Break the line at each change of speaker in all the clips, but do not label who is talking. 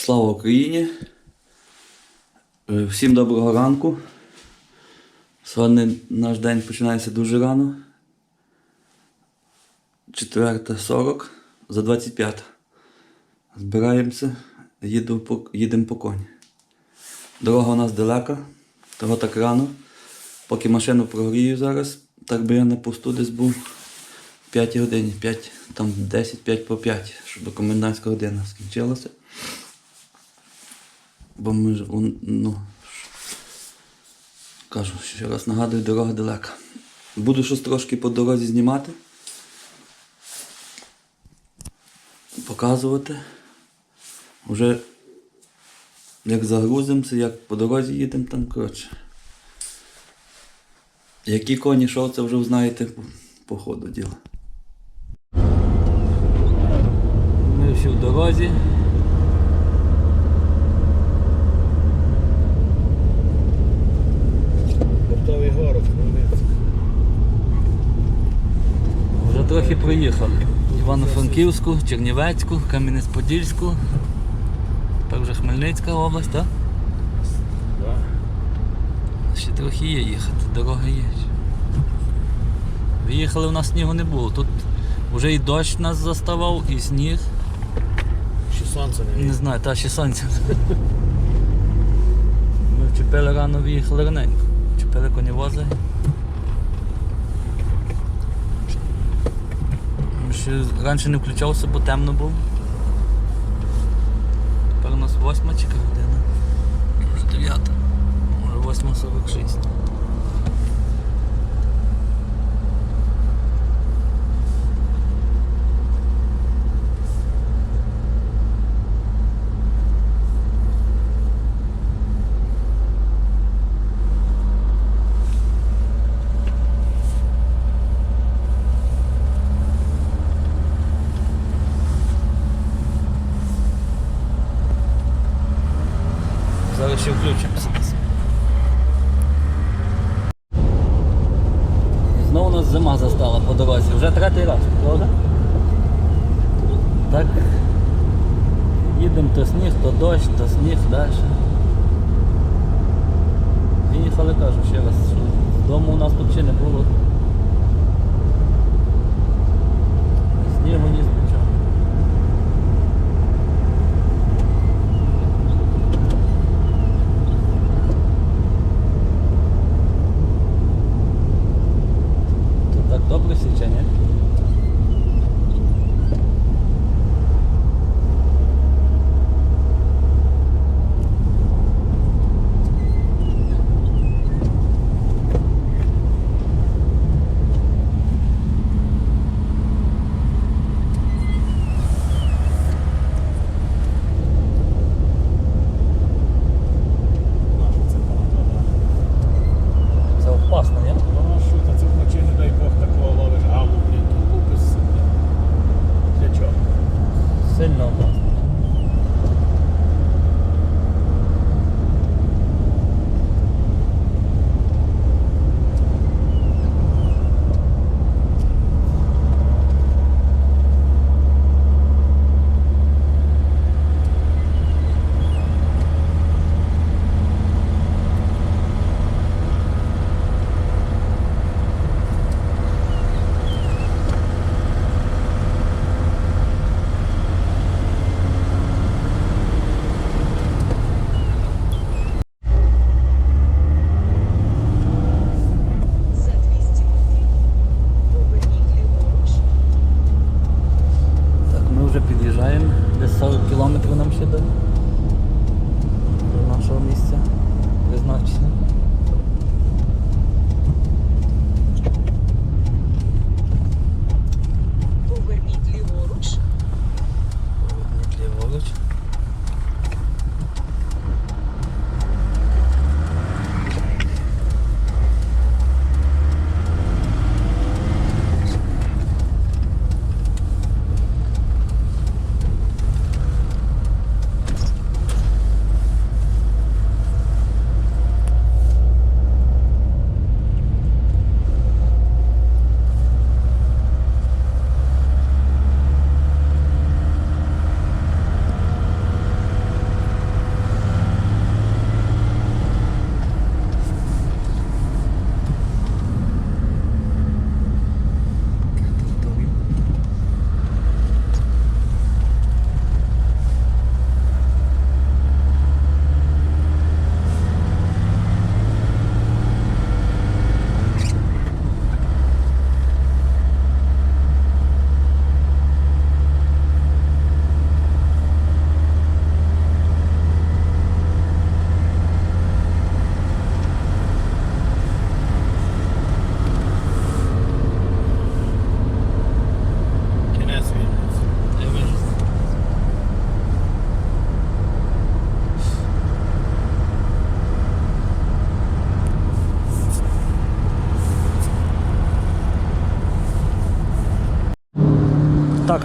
Слава Україні! Е, Всім доброго ранку. Сьогодні наш день починається дуже рано. 4.40 за 25. Збираємося, їду по, їдемо по коні. Дорога у нас далека, того так рано. Поки машину прогрію зараз, так би я на посту десь був в 5 годині, 5, там 10, 5 по 5, щоб комендантська година скінчилася. Бо ми ж, ну, кажу, ще раз нагадую, дорога далека. Буду щось трошки по дорозі знімати. Показувати. Уже як загрузимося, як по дорозі їдемо, там коротше. Які коні, що це вже знаєте по ходу діла. Ми всі в дорозі. Трохи проїхали. Івано-Франківську, Чернівецьку, Кам'янець-Подільську. Тепер вже Хмельницька область, так?
Да.
Ще трохи є їхати, дорога є. Виїхали, у нас снігу не було. Тут вже і дощ нас заставав, і сніг.
Ще сонце не
Не знаю, та ще сонця. Ми вчепили рано виїхали раненько. Вчепили конівози. Ще раніше не включався, бо темно був. Тепер у нас восьма чека година. Може дев'ята, може 8.46. застала. Вже третій раз, правда? Так. Їдемо то сніг, то дощ, то сніг далі. Виїхали, кажу ще раз, що вдома у нас тут ще не було. Ні Снігу, ні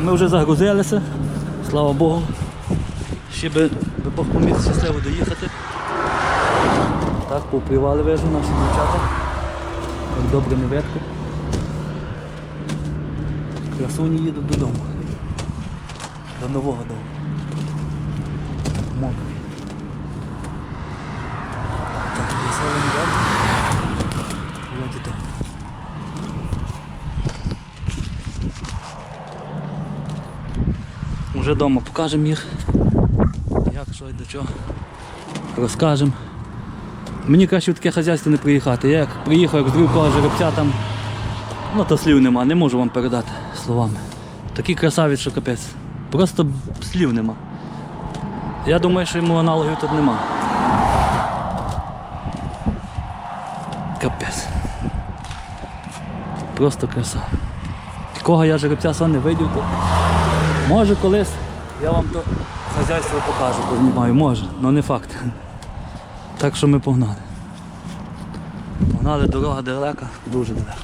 ми вже загрузилися, слава Богу. Ще би, би Бог поміг щасливо доїхати. Так, попривали вижу наші дівчата. Як добре не видко. Красуні їдуть додому. До нового дому. Мокрий. Так, веселий дом. Вроді так. Уже вдома покажемо їх. Як, що і до чого. Розкажемо. Мені краще в таке хазяйство не приїхати. Я як приїхав, як зрив кого жеребця там. Ну то слів нема, не можу вам передати словами. Такий красавець, що капець. Просто слів нема. Я думаю, що йому аналогів тут нема. Капець. Просто краса. Кого я жеребця сон не видів, то може колись я вам то хазяйство покажу, познімаю, може, але не факт. Так що ми погнали. Погнали, дорога далека, дуже далека.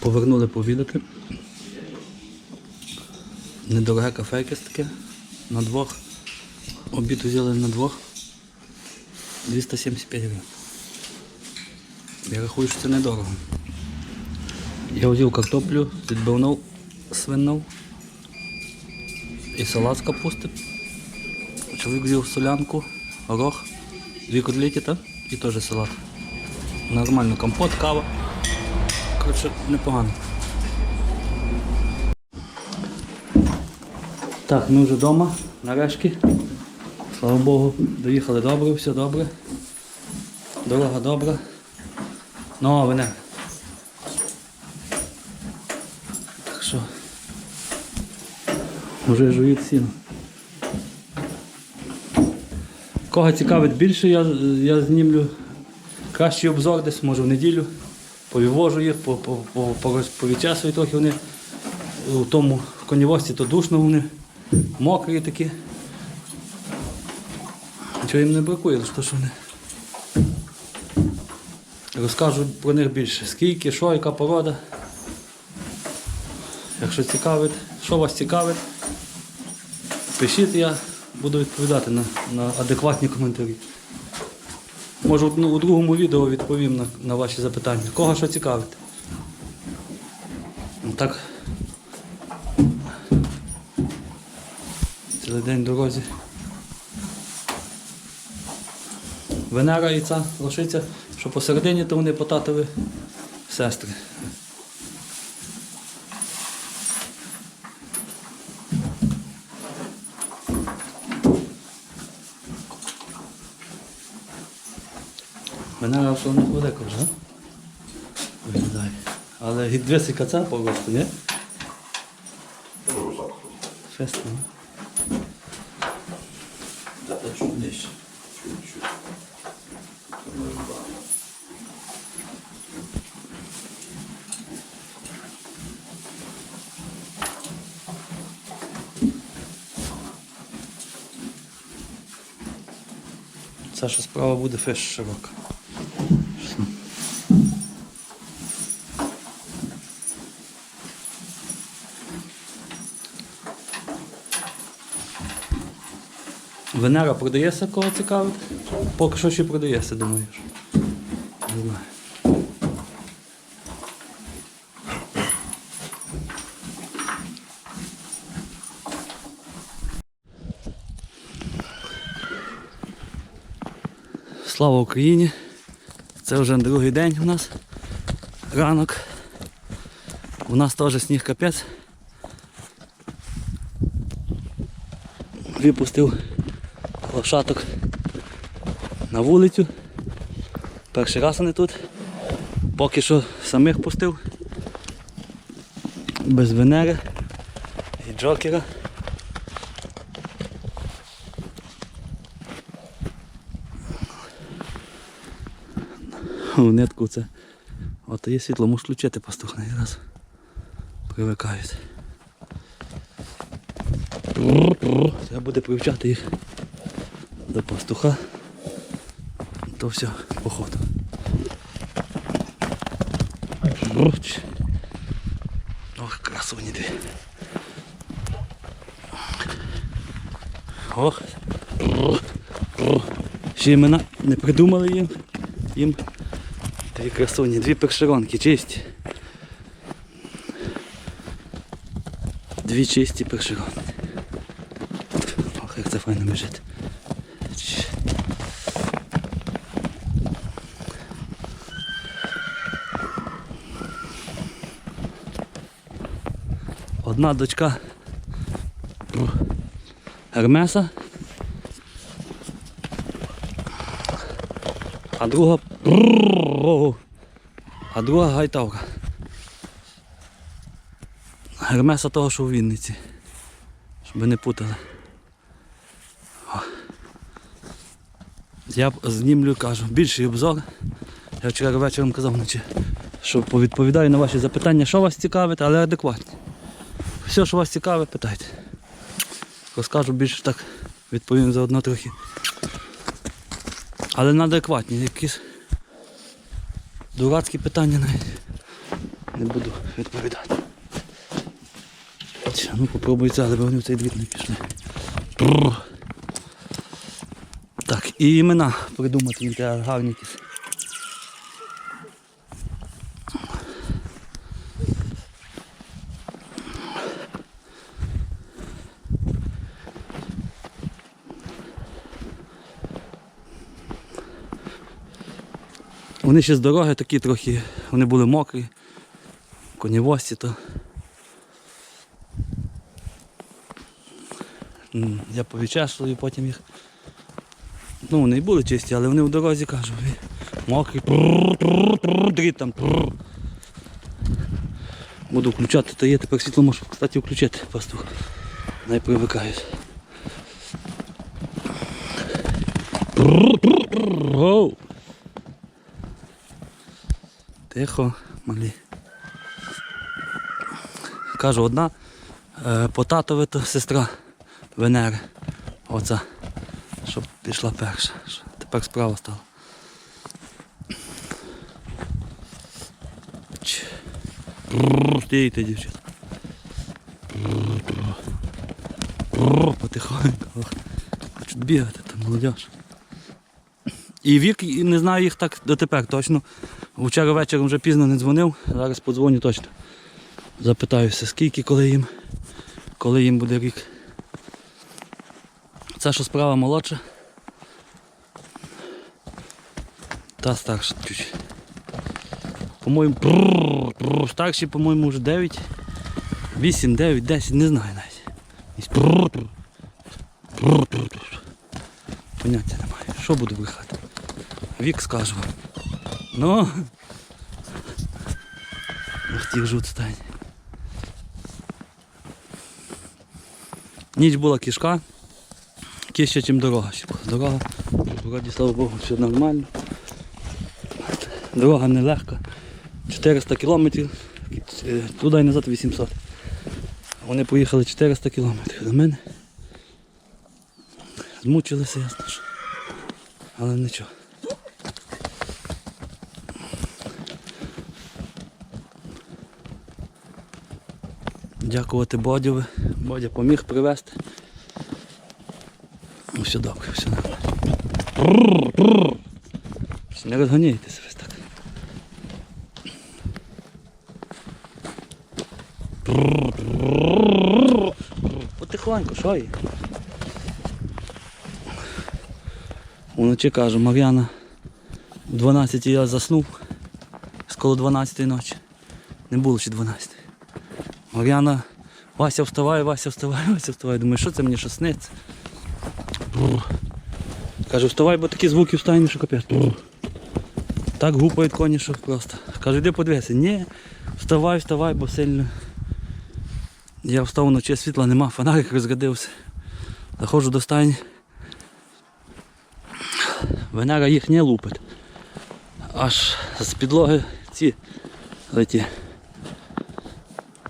Повернули повідати. Недороге кафе якесь таке. На двох. Обід взяли на двох. 275 гривень. Я рахую, що це недорого. Я взяв картоплю, відбивну свину і салат з капусти. Чоловік взяв солянку, горох, дві котлети та? і теж салат. Нормально, компот, кава. Коротше, непогано. Так, ми вже вдома, нарешті. Слава Богу, доїхали добре, все добре. Дорога добра. Ну, вине. Так що. Вже жують сіно. Кого цікавить більше, я, я знімлю кращий обзор десь, може в неділю. Повівожу їх, по, по, по, по, повідчасую трохи вони. У тому в конівості то душно вони, мокрі такі. Нічого їм не бракує, лише то, що вони. Розкажу про них більше. Скільки, що, яка порода. Якщо цікавить, що вас цікавить, пишіть, я буду відповідати на, на адекватні коментарі. Може, у, у другому відео відповім на, на ваші запитання. Кого що цікавить? Ну, Так. Цілий день в дорозі. Венера і ця лошиця, що посередині, то вони потатові сестри. Венера що не велика вже. Виглядає. Але гідвесика ця просто, ні? Фест, Це що справа буде феш широка. Венера продається, кого цікавить? Поки що ще продається, думаю. що. Не знаю. Слава Україні! Це вже другий день у нас. Ранок. У нас теж сніг капець. Випустив лошаток на вулицю. Перший раз вони тут. Поки що самих пустив. Без Венери і Джокера. У нитку це. От є світло, можеш включити пастух на раз. Привикають. Треба буде привчати їх до пастуха. То все, походу. Ох, красуні дві. Ох. Ще імена не придумали їм. Їм дві красуні, дві першеронки чисті. Дві чисті першеронки. Ох, як це файно біжить. Одна дочка Гермеса, а друга а друга гайтавка. Гермеса того, що у Вінниці. Щоб не путали. О. Я знімлю кажу, більший обзор. Я вчора вечором казав вночі, що повідповідаю на ваші запитання, що вас цікавить, але адекватні. Все, що вас цікавить, питайте. Розкажу більше так, відповім заодно трохи. Але на адекватні, якісь дурацькі питання навіть не буду відповідати. Чи, Ну попробуй це, але вони в цей двір не пішли. Так, і імена придумати їм треба гарні якісь. Вони ще з дороги такі трохи, вони були мокрі, конівості то. Я повічеслую потім їх. Ну, вони і були чисті, але вони в дорозі кажу, «Ви мокрі, дріт там. прррр». Буду включати, то є тепер світло можу, кстати, включити пастух. Най привикають. Прррр, прррр, прррр, гоу. Тихо, малі. Кажу, одна е, по татові то сестра Венери. Оця, щоб пішла перша. Тепер справа стала. Стійте, дівчата. Потихоньку. Хочуть бігати там, молодіж. І вік, і не знаю їх так дотепер точно. Вчора вечором вже пізно не дзвонив, зараз подзвоню точно. Запитаюся, скільки, коли їм, коли їм буде рік. Це що справа молодша. Та старша чуть. По-моєму, старші, по-моєму, вже 9, 8, 9, 10, не знаю навіть. Поняття немає. Що буду брехати? Вік скажу. Ну. Ті жут стань. Ніч була кішка. Кіще, чим дорога. Дорога, вроді, слава Богу, все нормально. Дорога нелегка. 400 кілометрів, туди і назад 800. Вони поїхали 400 кілометрів до мене. Змучилися, ясно. Але нічого. Дякувати Бодєві. Бодя поміг привезти. Ну, все добре, все прррр. Не розганяйтеся ось так. Потихоньку, що є? Уночі кажу, Мар'яна, в 12 я заснув, з коло 12 ночі. Не було ще 12. Мар'яна, Вася вставай, Вася вставай, Вася вставай. Думаю, що це мені що сниться? Кажу, вставай, бо такі звуки встань, що капець. Так гупають коні, що просто. Кажу, йди подивися. Ні, вставай, вставай, бо сильно. Я встав вночі, світла нема, фонарик розрядився. Заходжу до стайні. Венера їх не лупить. Аж з підлоги ці леті.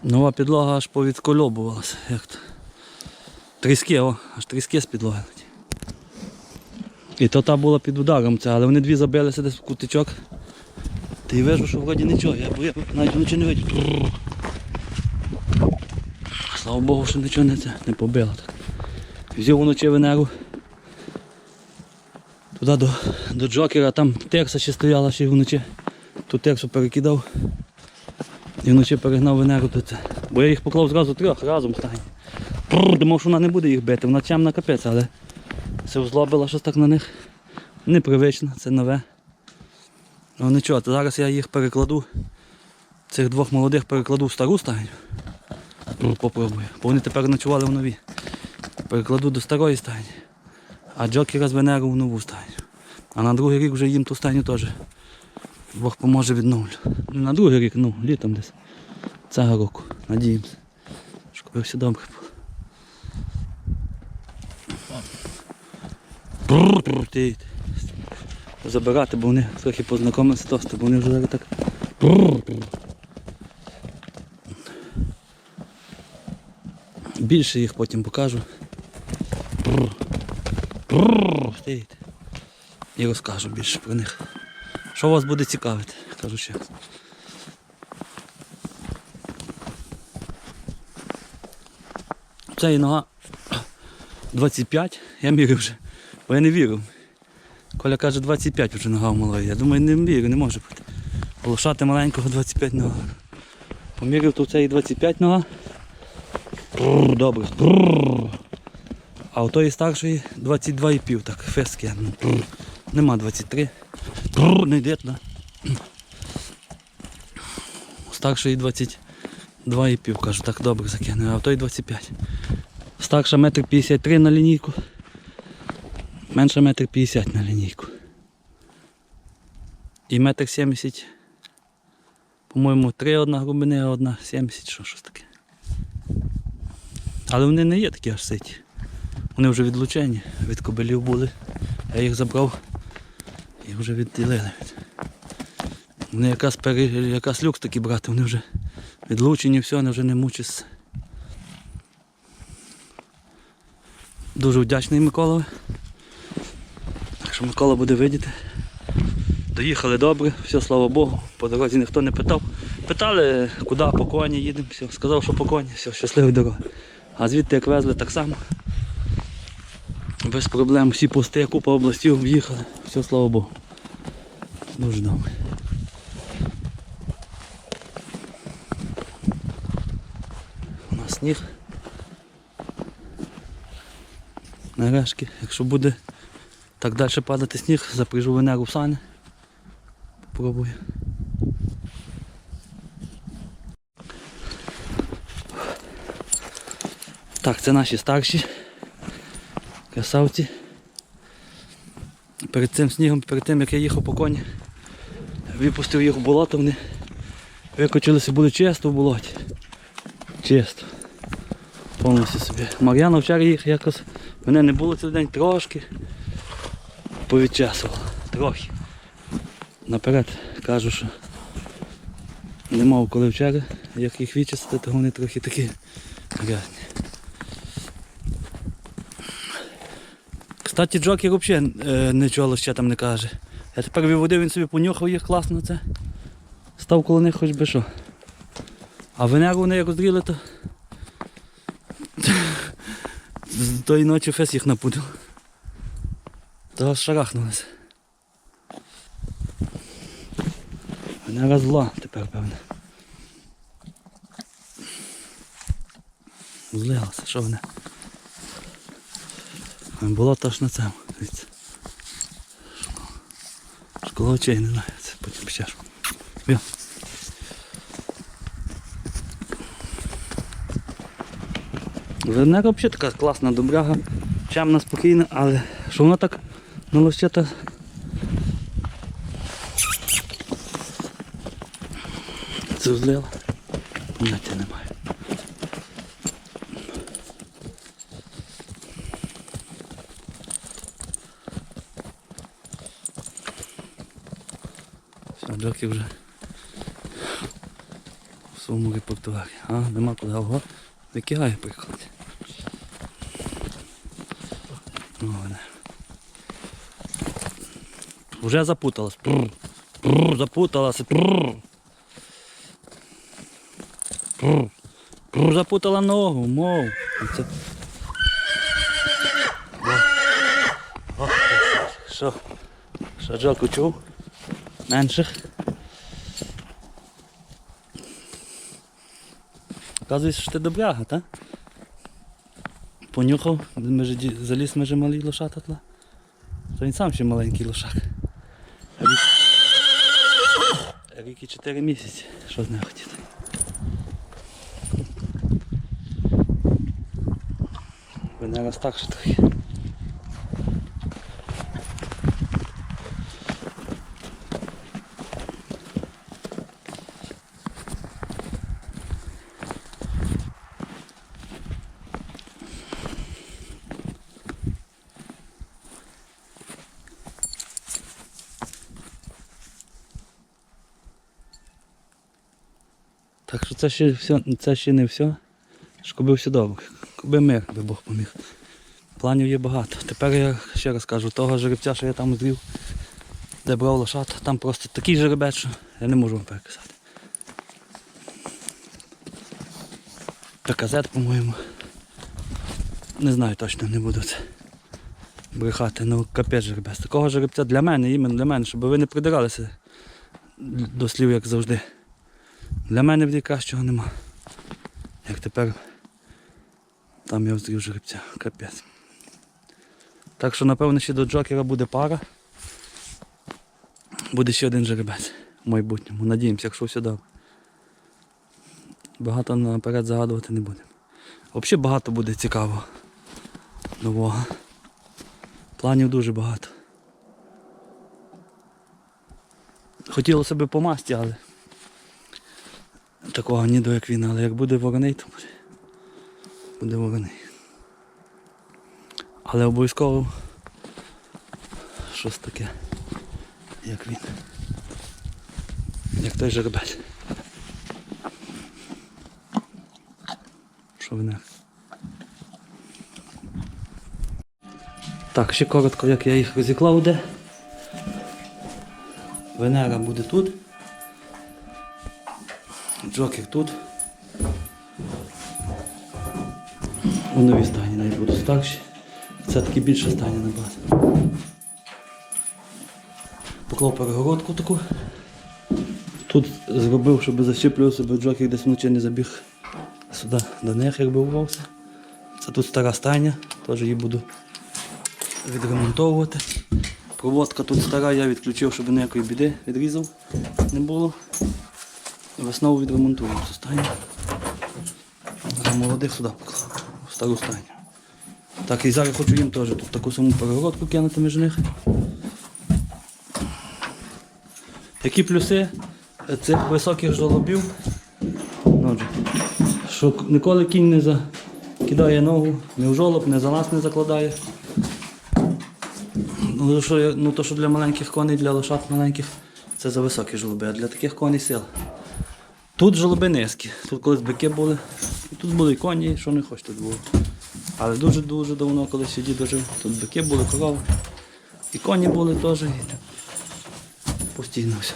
Нова підлога аж повідкольобувалася. Як то. Тріски, о, аж тріски з підлоги. І то та була під ударом, ця, але вони дві забилися десь в кутичок. і вижу, що вроді нічого, я, бо навіть вночі не видів. Слава Богу, що нічого не, це, не побило так. Взяв вночі Венеру. Туди до, до Джокера, там Терса ще стояла ще вночі. Ту Терсу перекидав. І вночі перегнав Венеру це. Бо я їх поклав зразу трьох разом. Прррр, Думав, що вона не буде їх бити, вона темна капець, але це озлобила щось так на них. Непривично, це нове. Ну нічого, зараз я їх перекладу. Цих двох молодих перекладу в стару стайню. Ну, Попробую. Бо вони тепер ночували в нові. Перекладу до старої стайні. А Джокера з Венеру в нову стайню. А на другий рік вже їм ту стайню теж. Бог поможе відновлю. Ну, На другий рік, ну, літом десь. Цього року. Надіємося. Щоб все добре було. Забирати, бо вони трохи познайомилися тости, бо вони вже зараз так. Більше їх потім покажу. І розкажу більше про них. Що вас буде цікавити, кажу ще. Це і нога 25, я мірив вже, бо я не вірив. Коля каже 25 вже нога у малої. Я думаю, не вірю, не може бути. Лошати маленького 25 нога. Помірив тут цей 25 нога. Бррр, добре. Бррр. А у тої старшої 22,5, так, фески. Нема 23. Бррр, не йде туди. У старшої 22,5, кажу, так добре закину, а у той 25. Старша метр 53 на лінійку. Менша метр 50 на лінійку. І метр 70. По-моєму, три одна глибини, а одна 70, що щось таке. Але вони не є такі аж ситі. Вони вже відлучені, від кобилів були. Я їх забрав і вже відділили. Вони якраз, пере... якраз люкс такі брати, вони вже відлучені, все, вони вже не мучаться. Дуже вдячний Миколові. Якщо Микола буде видіти. Доїхали добре, все, слава Богу, по дорозі ніхто не питав. Питали, куди по коні їдемо, все, сказав, що по коні, все, щасливої дороги. А звідти як везли так само. Без проблем, всі пости, купа областів в'їхали, все, слава Богу. Дуже. У нас сніг. Нарешті, якщо буде так далі падати сніг, запряжу Венеру в сани. Попробую. Так, це наші старші красавці. Перед цим снігом, перед тим як я їхав по коні, випустив їх в болото, вони викочилися, були чисто в болоті. Чисто. Повністю собі. Мар'яна вчора їх якось, мене не було цілий день трошки повідчасувала. Трохи. Наперед кажу, що не мав коли вчора, як їх відчистити, то вони трохи такі грязні. Кстати, Джокер взагалі е, нічого ще там не каже. Я тепер виводив, він собі понюхав їх класно це. Став коло них хоч би що. А Венеру вони як роздріли, то з тої ночі фес їх напудив. То шарахнулися. Венера зла тепер, певне. Злилася, що вона? Було то ж на цьому. Школа очей не знаю, це потім ще ж. Бігом. Взагалі така класна добряга, чемна, спокійна, але що вона так на лощата. Це злила. Поняття немає. Джоки вже в своєму репертуарі. А, нема куди ого. Викигає приходить. Ну. Вже запуталась. Пррр. Прррр, запуталася. Прррр. Прррр. Прррр, запутала ногу, мов. Оце. О, Що? Що, Джоку чув? Менших. Оказується, що ти добряга, так? Понюхав, заліз межі малий лошата тла. То він сам ще маленький лошак. Рік, рік і чотири місяці. Що з нею хотіти? Венера що трохи. Це ще все, це ще не все. Щоб все добре. Коби мир, би Бог поміг. Планів є багато. Тепер я ще раз кажу, того жеребця, що я там зрів, де брав лошад, там просто такий жеребець, що я не можу вам переказати. Приказет, по-моєму. Не знаю точно, не буду це брехати, ну капець жеребець. Такого жеребця для мене, іменно для мене, щоб ви не придиралися до слів, як завжди. Для мене в кращого нема. Як тепер там я взрів жеребця. Капець. Так що напевно ще до Джокера буде пара. Буде ще один жеребець в майбутньому. Надіємося, якщо все добре. Багато наперед загадувати не будемо. Взагалі багато буде цікавого. Нового. Планів дуже багато. Хотілося б по масті, але такого ні до як він, але як буде вороний, то буде, буде вороний. Але обов'язково щось таке, як він. Як той жеребець. Що ви Так, ще коротко, як я їх розіклав де. Венера буде тут. Джокер тут. У новій стані навіть буду старші. Це таки більше стане набагато. Поклав перегородку таку. Тут зробив, щоб защіплював себе джокер десь вночі не забіг сюди до них, якби урвався. Це тут стара стайня, теж її буду відремонтовувати. Проводка тут стара, я відключив, щоб ніякої біди відрізав не було. Весною відремонтуємо цю стайню. А молодих сюди поклав, стару стайню. Так, і зараз хочу їм теж тут таку саму перегородку кинути між них. Які плюси цих високих жолобів? Що ніколи кінь не закидає ногу, не в жолоб, не за нас не закладає. Ну, що, ну то, що для маленьких коней, для лошад маленьких, це за високі жолоби, а для таких коней сил. Тут жолоби низькі. Тут колись бики були. Тут були коні, що не хоч тут було. Але дуже-дуже давно, коли ще дідо жив, тут бики були, корови. І коні були теж. І постійно все.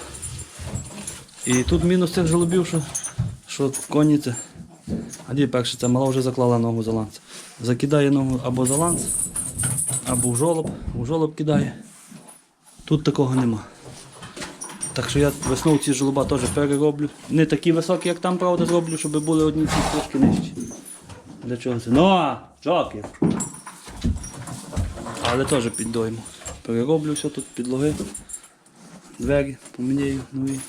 І тут мінус цих жолобів, що, що коні це. А дід перше, це мала вже заклала ногу за ланц. Закидає ногу або за ланц, або в жолоб, в жолоб кидає. Тут такого нема. Так що я весною ці жолоба теж перероблю. Не такі високі, як там, правда, зроблю, щоб були одні ці трошки нижчі. Для чого це? Ну, джокер. Але теж піддойму. Перероблю все тут, підлоги, двері поміняю нові.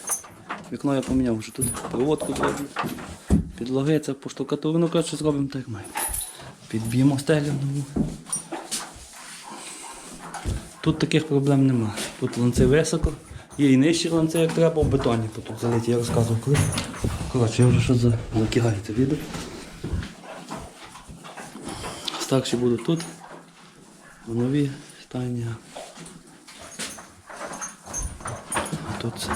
Вікно я поміняв вже тут. Проводку зроблю. Підлоги, це по штукатуру, ну коротше зробимо так як має. Підб'ємо стелю нову. Тут таких проблем нема. Тут ланци високо. Є і нижчі ланци, як треба, в бетоні тут залиті, я розказував коли. Коротше, я вже щось за... закигаю це відео. Старші будуть тут. В нові стайні. А тут це.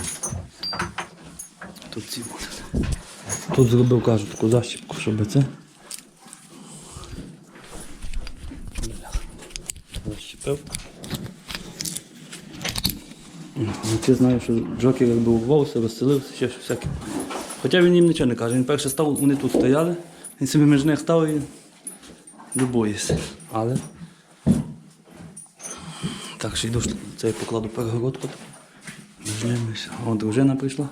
Тут ці будуть. Тут зробив, кажу, таку защіпку, щоб це. Защіпив. Ну, знаєш, що Джокер якби вовся, розселився, ще щось всяке. Хоча він їм нічого не каже. Він перше став, вони тут стояли, він собі між них став і любується. Але. Так, ще йду, це я покладу перегородку. Між ними. О, дружина прийшла.